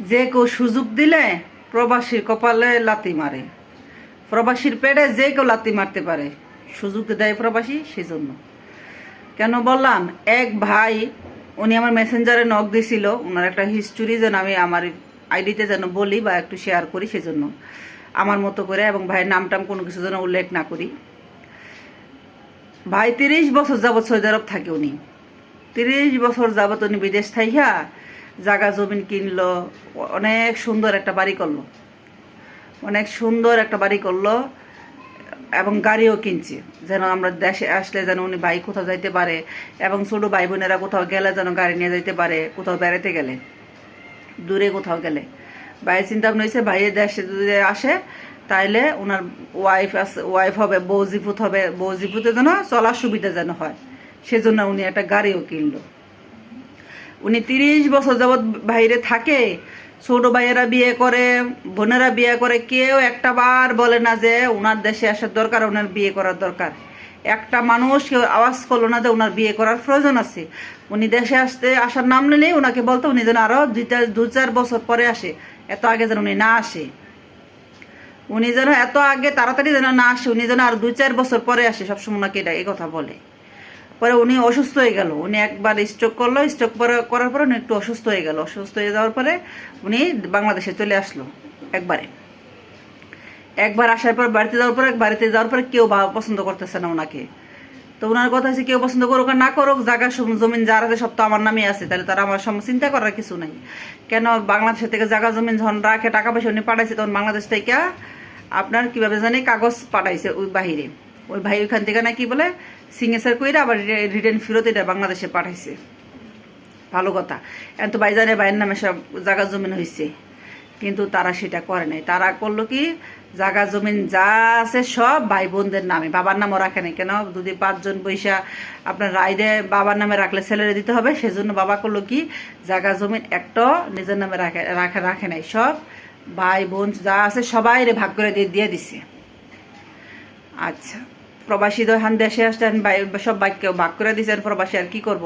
যে কেউ সুযোগ দিলে প্রবাসীর কপালে লাতি মারে। প্রবাসীর পেটে যে কেউ লাতি মারতে পারে, সুযোগ দেয় প্রবাসী সেজন্য। কেন বললাম? এক ভাই, উনি আমার মেসেঞ্জারে নক দিছিল ওনার একটা হিস্টোরি যেন আমি আমার আইডিতে যেন বলি বা একটু শেয়ার করি সেজন্য। আমার মতো করে এবং ভাইয়ের নাম টাম কোনো কিছু যেন উল্লেখ না করি। ভাই তিরিশ বছর যাবৎ সৌদি আরব থাকে উনি। তিরিশ বছর যাবৎ উনি বিদেশ থাইয়া জাগা জমিন কিনলো, অনেক সুন্দর একটা বাড়ি করল। অনেক সুন্দর একটা বাড়ি করল এবং গাড়িও কিনছে, যেন আমরা দেশে আসলে যেন উনি ভাই কোথাও যাইতে পারে এবং ছোটো ভাই বোনেরা কোথাও গেলে যেন গাড়ি নিয়ে যাইতে পারে, কোথাও বেড়াতে গেলে, দূরে কোথাও গেলে। ভাইয়ের চিন্তা ভাবনা হয়েছে ভাইয়ের দেশে যদি আসে, তাইলে ওনার ওয়াইফ আছে ওয়াইফ হবে বৌজিপুত হবে বৌজিপুতে যেন চলার সুবিধা যেন হয়। সেজন্য উনি একটা গাড়িও কিনলো। উনি তিরিশ বছর যাবৎ বাইরে থাকে। ছোট ভাইয়েরা বিয়ে করে, বোনেরা বিয়ে করে, কেউ একটা বার বলে না যে ওনার দেশে আসার দরকার ওনার বিয়ে করার দরকার। একটা মানুষ কেউ আওয়াজ করল না যে ওনার বিয়ে করার প্রয়োজন আছে। উনি দেশে আসতে, আসার নাম নিলেই ওনাকে বলতো উনি যেন আরও দুইটা দু চার বছর পরে আসে, এত আগে যেন উনি না আসে। উনি যেন এত আগে তাড়াতাড়ি যেন না আসে, উনি যেন আর দুই চার বছর পরে আসে, সবসময় ওনাকে এটা এই কথা বলে। পরে উনি অসুস্থ হয়ে গেল। উনি একবার স্ট্রোক করল স্ট্রোক করার পরে উনি একটু অসুস্থ হয়ে গেল। অসুস্থ হয়ে যাওয়ার পরে উনি বাংলাদেশে চলে আসলো একবারে। একবার আসার পর বাড়িতে যাওয়ার পরে, বাড়িতে যাওয়ার পরে কেউ পছন্দ করতেছে না ওনাকে তো ওনার কথা হচ্ছে কেউ পছন্দ করুক আর না করুক, জায়গা জমিন যার আছে সব তো আমার নামে আছে, তাহলে তারা আমার সম চিন্তা করার কিছু নাই। কেন বাংলাদেশ থেকে জায়গা, জমিন যখন রাখে, টাকা পয়সা উনি পাঠাইছে, তখন বাংলাদেশ থেকে আপনার কীভাবে জানি কাগজ পাঠাইছে ওই বাহিরে। ওই ভাই ওইখান থেকে নাকি বলে সিগনেচার করে আবার রিটার্ন ফেরত এটা বাংলাদেশে পাঠাইছে। ভালো কথা। এখন তো বাইজানে ভাইয়ের নামে সব জায়গা জমিন হয়েছে কিন্তু তারা সেটা করে নাই। তারা করল কি জায়গা জমিন যা আছে সব ভাই বোনদের নামে। বাবার নামও রাখে নাই। কেন? যদি পাঁচজন পয়সা আপনার রায়দে বাবার নামে রাখলে ছেলেরে দিতে হবে। সেজন্য বাবা করল কি জায়গা জমিন একটা নিজের নামে রাখে রাখে রাখে নাই। সব ভাই বোন যা আছে সবাই রে ভাগ করে দিয়ে দিয়ে দিছে। আচ্ছা। প্রবাসী হান দেশে আসছেন সব বাক্য ভাগ করে দিয়েছেন প্রবাসী আর কি করব?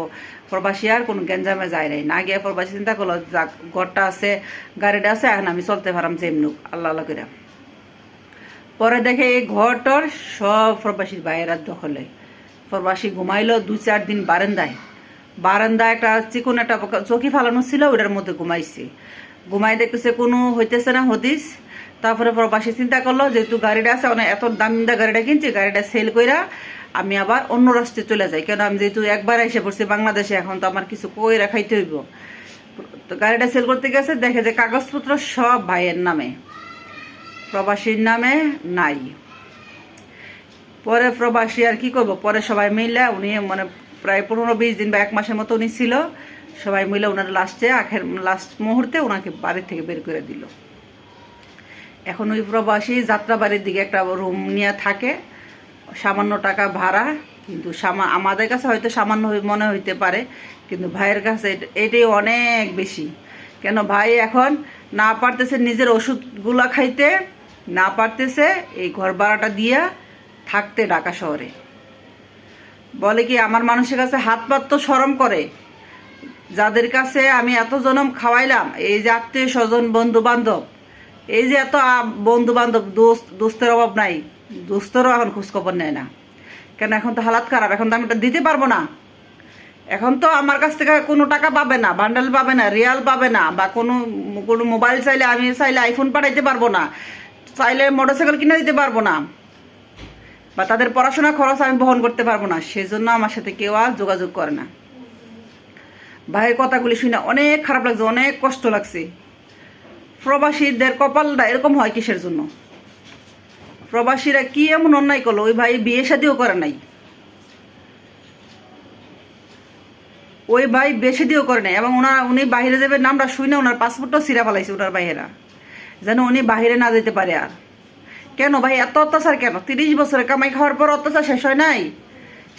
প্রবাসী আর কোনো গেঞ্জামে যায় নাই। না গিয়ে প্রবাসী চিন্তা করল যাক ঘরটা আছে, গাড়িটা আছে, এখন আমি চলতে পারাম যেমনুক আল্লাহ আল্লাহ করে পরে দেখে এই ঘরটার সব প্রবাসীর বাইরের দখলে। প্রবাসী ঘুমাইলো দু চার দিন বারান্দায়। বারান্দায় একটা চিকন একটা চৌকি ফালানো ছিল ওটার মধ্যে ঘুমাইছে। ঘুমাই দেখতেছে কোনো হইতেছে না হদিস। তারপরে প্রবাসী চিন্তা করল, যেহেতু গাড়িটা আছে, অনেক এত দামি দা গাড়িটা কিনছি, গাড়িটা সেল কইরা আমি আবার অন্য রাস্তায় চলে যাই। কেন আমি যেহেতু একবার এসে পড়ছি বাংলাদেশে, এখন তো আমার কিছু কই রাখাইতে হইব। তো গাড়িটা সেল করতে গেছে, দেখে যে কাগজপত্র সব ভাইয়ের নামে। প্রবাসীর নামে নাই। পরে প্রবাসী আর কি করব? পরে সবাই মিলে উনি মানে প্রায় পনেরো বিশ দিন বা এক মাসের মতো উনি ছিল। সবাই মিলে ওনার লাস্টে আখের লাস্ট মুহূর্তে ওনাকে বাড়ি থেকে বের করে দিল। এখন ওই প্রবাসী যাত্রাবাড়ির দিকে একটা রুম নিয়ে থাকে, সামান্য টাকা ভাড়া, কিন্তু সামা আমাদের কাছে হয়তো সামান্য মনে হইতে পারে, কিন্তু ভাইয়ের কাছে এটাই অনেক বেশি। কেন ভাই এখন না পারতেছে নিজের ওষুধগুলা খাইতে, না পারতেছে এই ঘর ভাড়াটা দিয়া থাকতে ঢাকা শহরে। বলে কি, আমার মানুষের কাছে হাত পাত তো সরম করে। যাদের কাছে আমি এত জনম খাওয়াইলাম, এই যে আত্মীয় স্বজন বন্ধু বান্ধব এই যে এত বন্ধু বান্ধব দোস্ত, দোস্তের অভাব নাই। দোস্তেরও এখন খোঁজখবর নেয় না। কেন, এখন তো হালাত খারাপ, এখন তো আমি এটা দিতে পারব না। এখন তো আমার কাছ থেকে কোনো টাকা পাবে না, বান্ডেল পাবে না, রিয়াল পাবে না, বা কোনো কোনো মোবাইল চাইলে আমি চাইলে আইফোন পাঠাইতে পারব না, চাইলে মোটরসাইকেল কিনে দিতে পারব না। বা তাদের পড়াশোনা খরচ আমি বহন করতে পারব না, সেজন্য আমার সাথে কেউ আর যোগাযোগ করে না। ভাইয়ের কথাগুলি শুনে অনেক খারাপ লাগছে, অনেক কষ্ট লাগছে। প্রবাসীদের কপালটা এরকম হয় কিসের জন্য? প্রবাসীরা কি এমন অন্যায় করল? ওই ভাই বিয়ে শাদিও করে নাই। ওই ভাই বেশি দিয়েও করে নাই এবং ওনার, উনি বাইরে যাবে নামটা শুনে ওনার পাসপোর্টও সিরা ফেলাইছে ওনার বাইরেরা যেন উনি বাহিরে না যেতে পারে আর। কেন ভাই, এত অত্যাচার কেন? তিরিশ বছরে কামাই খাওয়ার পর অত্যাচার শেষ হয় নাই?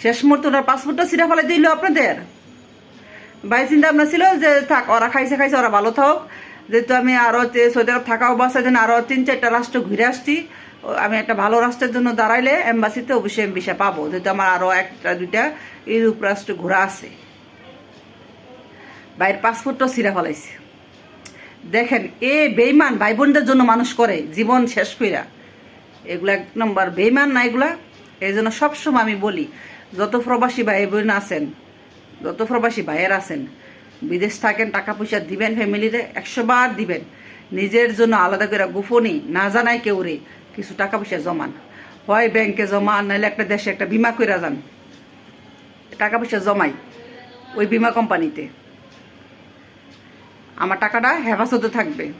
শেষ মুহূর্তে ওনার পাসপোর্টটা সিরা ফেলাই দিল আপনাদের? ভাই, চিন্তা ভাবনা ছিল যে থাক, ওরা খাইছে খাইছে, ওরা ভালো থাক যেহেতু আমি আরও সৌদি আরব থাকা অবস্থায় যেন আরও তিন চারটা রাষ্ট্র ঘুরে আসছি আমি একটা ভালো রাষ্ট্রের জন্য দাঁড়াইলে এম্বাসিতে অবশ্যই এম ভিসা পাবো। যেহেতু আমার আরও একটা, দুইটা ইউরোপ রাষ্ট্র ঘোরা আছে। বাইরের পাসপোর্টটাও ছিঁড়া ফলাইছে। দেখেন, এ বেইমান ভাই বোনদের জন্য মানুষ করে, জীবন শেষ কইরা। এগুলা এক নম্বর বেইমান না এগুলা। এই জন্য সবসময় আমি বলি, যত প্রবাসী ভাই বোন আছেন, যত প্রবাসী ভাইয়ের আছেন বিদেশ থাকেন টাকা পয়সা দিবেন ফ্যামিলিতে একশো বার দিবেন। নিজের জন্য আলাদা করে গোপনই না জানাই কেউ রে, কিছু টাকা পয়সা জমান। হয় ব্যাংকে জমান নাহলে একটা দেশে একটা বিমা করে যান। টাকা পয়সা জমাই ওই বিমা কোম্পানিতে। আমার টাকাটা হেফাজতে থাকবে।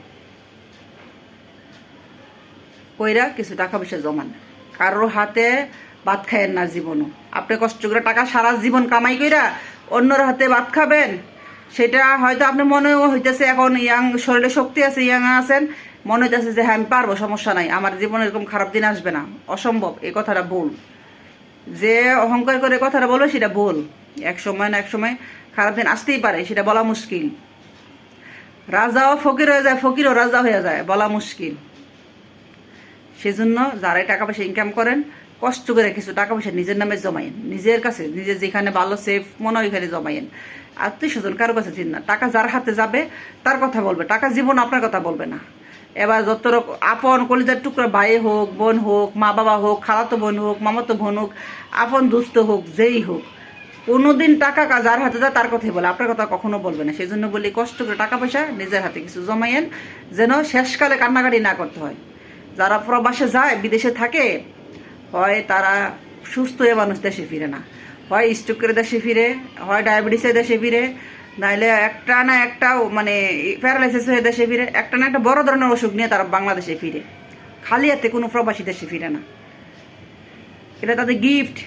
কইরা কিছু টাকা পয়সা জমান। কারোর হাতে ভাত খায়েন না জীবনও। আপনি কষ্ট করে টাকা সারা জীবন কামাই কইরা অন্যর হাতে ভাত খাবেন? সেটা হয়তো আপনি মনে হইতেছে এখন ইয়াং শরীরে শক্তি আছে, ইয়াং আছেন, মনে হইতেছে যে হ্যাঁ আমি পারব, সমস্যা নাই, আমার জীবনে এরকম খারাপ দিন আসবে না। অসম্ভব, এই কথাটা ভুল। যে অহংকার করে কথাটা বলবে, সেটা ভুল। এক সময় না এক সময় খারাপ দিন আসতেই পারে, সেটা বলা মুশকিল। রাজাও ফকির হয়ে যায়, ফকিরও রাজা হয়ে যায়, বলা মুশকিল। সেজন্য যারাই টাকা পয়সা ইনকাম করেন, কষ্ট করে কিছু টাকা পয়সা নিজের নামে জমাইন নিজের কাছে, নিজের যেখানে ভালো সেফ মনে হয় ওইখানে জমাইন আত্মীয় স্বজন কারও কাছে চিন না। টাকা যার হাতে যাবে, তার কথা বলবে। টাকা জীবন আপনার কথা বলবে না। এবার যত আপন কলিজার টুকরা ভাই হোক, বোন হোক মা বাবা হোক, খালাতো বোন হোক, মামাতো বোন হোক, আপন দুস্থ হোক, যেই হোক, কোনোদিন টাকা যার হাতে যায় তার কথাই বলে। আপনার কথা কখনো বলবে না। সেই জন্য বলি, কষ্ট করে টাকা পয়সা নিজের হাতে কিছু জমাইয়েন, যেন শেষকালে কান্নাকাটি না করতে হয়। যারা প্রবাসে যায়, বিদেশে থাকে, হয় তারা সুস্থ হয়ে মানুষ দেশে ফিরে না। হয় স্ট্রোক করে দেশে ফিরে, হয় ডায়াবেটিসের দেশে ফিরে, নাইলে একটা না একটাও মানে প্যারালাইসিস হয়ে দেশে ফিরে, একটা না একটা বড় ধরনের অসুখ নিয়ে তারা বাংলাদেশে ফিরে। খালি হাতে কোনো প্রবাসী দেশে ফিরে না। এটা তাদের গিফট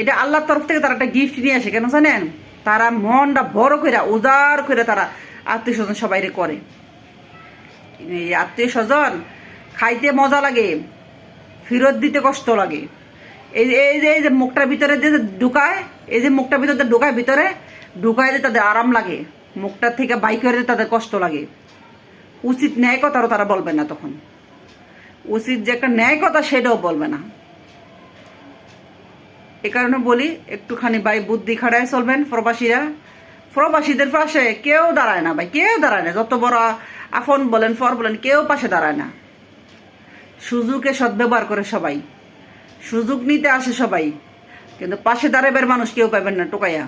এটা আল্লাহর তরফ থেকে তারা একটা গিফট নিয়ে আসে, কেন জানেন? তারা মনটা বড় করে উদার করে তারা আত্মীয় স্বজন সবাইরে করে। আত্মীয় স্বজন খাইতে মজা লাগে, ফেরত দিতে কষ্ট লাগে। এই যে এই যে এই যে মুখটার ভিতরে যে ঢুকায়, এই যে মুখটার ভিতরে ঢুকায় ভিতরে, ঢুকায় যে তাদের আরাম লাগে। মুখটার থেকে বাইক করে তাদের কষ্ট লাগে। উচিত ন্যায় কথারও তারা বলবে না তখন। উচিত যে একটা ন্যায় কথা সেটাও বলবে না। এ কারণে বলি, একটুখানি ভাই বুদ্ধি খাড়ায় চলবেন প্রবাসীরা। প্রবাসীদের পাশে কেউ দাঁড়ায় না ভাই, কেউ দাঁড়ায় না। যত বড় আফন বলেন, ফর বলেন, কেউ পাশে দাঁড়ায় না। সুযোগে সদ্ব্যবহার করে সবাই। সুযোগ নিতে আসে সবাই। কিন্তু পাশে দাঁড়াবের মানুষ কেউ পাবেন না, টোকাইয়া।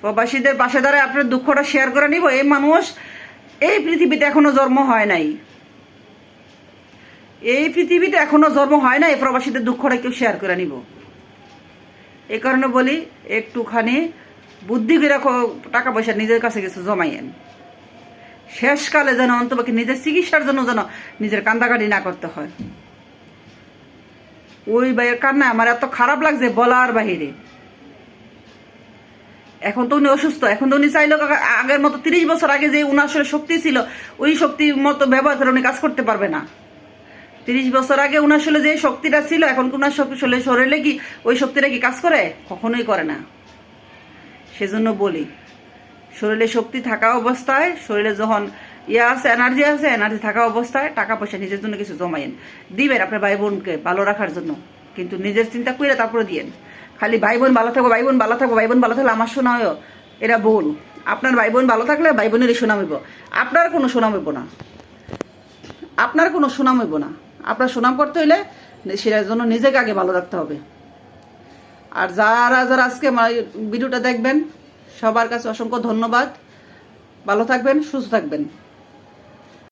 প্রবাসীদের পাশে দাঁড়ায় আপনার দুঃখটা শেয়ার করে নিব, এই মানুষ এই পৃথিবীতে এখনও জন্ম হয় নাই। এই পৃথিবীতে এখনও জন্ম হয় নাই, প্রবাসীদের দুঃখটা কেউ শেয়ার করে নিব। এই কারণে বলি, একটুখানি বুদ্ধি করে টাকা পয়সা নিজের কাছে কিছু জমাইয়েন। শেষকালে যেন অন্তপক্ষে নিজের চিকিৎসার জন্য যেন নিজের কান্দাকাটি না করতে হয়। ওই ভাইয়ের কান্না আমার এত খারাপ লাগছে বলার বাহিরে। এখন তো উনি অসুস্থ, এখন তো উনি চাইলো আগের মতো তিরিশ বছর আগে যে উনার আসলে শক্তি ছিল, ওই শক্তির মতো ব্যবহার করে উনি কাজ করতে পারবে না। তিরিশ বছর আগে উনার আসলে যে শক্তিটা ছিল, এখন উনার শক্তি শরীরে কি ওই শক্তিটা কি কাজ করে? কখনোই করে না। সেজন্য বলি, শরীরে শক্তি থাকা অবস্থায় শরীরে যখন ইয়ে আছে এনার্জি আছে এনার্জি থাকা অবস্থায় টাকা পয়সা নিজের জন্য কিছু জমাইন দিবেন আপনার ভাই বোনকে ভালো রাখার জন্য, কিন্তু নিজের চিন্তা করে তারপরে দিয়েন। খালি ভাই বোন ভালো থাকব ভাই বোন ভালো থাকব ভাই বোন ভালো থাকলে আমার শোনা হয় এরা ভুল আপনার ভাই বোন ভালো থাকলে ভাই বোনেরই সুনাম হইব। আপনার কোনো সুনাম হইব না। আপনার কোনো সুনাম হইব না। আপনার সুনাম করতে হইলে সেটার জন্য নিজেকে আগে ভালো রাখতে হবে। আর যারা যারা আজকে ভিডিওটা দেখবেন, সবার কাছে অসংখ্য ধন্যবাদ। ভালো থাকবেন, সুস্থ থাকবেন।